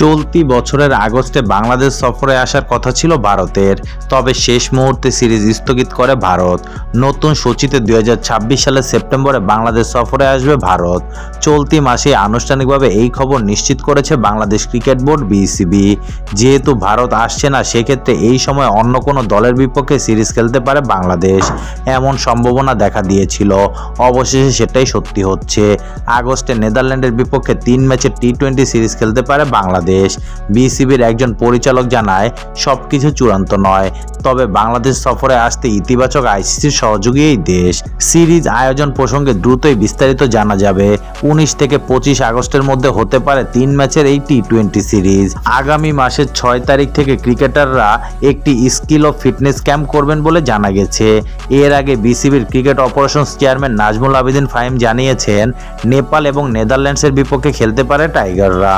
চলতি বছরের আগস্টে বাংলাদেশ সফরে আসার কথা ছিল ভারতের। তবে শেষ মুহূর্তে সিরিজ স্থগিত করে ভারত। নতুন সূচিতে দুই হাজার ছাব্বিশ সালের সেপ্টেম্বরে বাংলাদেশ সফরে আসবে ভারত। চলতি মাসে আনুষ্ঠানিকভাবে এই খবর নিশ্চিত করেছে বাংলাদেশ ক্রিকেট বোর্ড বিসিবি। যেহেতু ভারত আসছে না, সেক্ষেত্রে এই সময় অন্য কোনো দলের বিপক্ষে সিরিজ খেলতে পারে বাংলাদেশ। এমন সম্ভাবনা দেখা দিয়েছিল। অবশেষে সেটাই সত্যি হচ্ছে। আগস্টে নেদারল্যান্ডের বিপক্ষে তিন ম্যাচের টি টোয়েন্টি সিরিজ খেলতে পারে বাংলাদেশ। বিসিবির একজন পরিচালক জানায় সব কিছু চূড়ান্ত নয়। তবে বাংলাদেশ সফরে আসতে ইতিবাচক আইসিসির সহযোগী এই দেশ। সিরিজ আয়োজন প্রসঙ্গে দ্রুতই বিস্তারিত জানা যাবে। উনিশ থেকে পঁচিশ আগস্টের মধ্যে হতে পারে তিন ম্যাচের এই টি টোয়েন্টি সিরিজ। আগামী মাসের ছয় তারিখ থেকে ক্রিকেটাররা একটি স্কিল ও ফিটনেস ক্যাম্প করবেন বলে জানা গেছে। এর আগে বিসিবির cricket operations chairman Nazmul Abedin Fahim জানিয়েছেন, নেপাল এবং নেদারল্যান্ডসের বিপক্ষে খেলতে পারে টাইগাররা।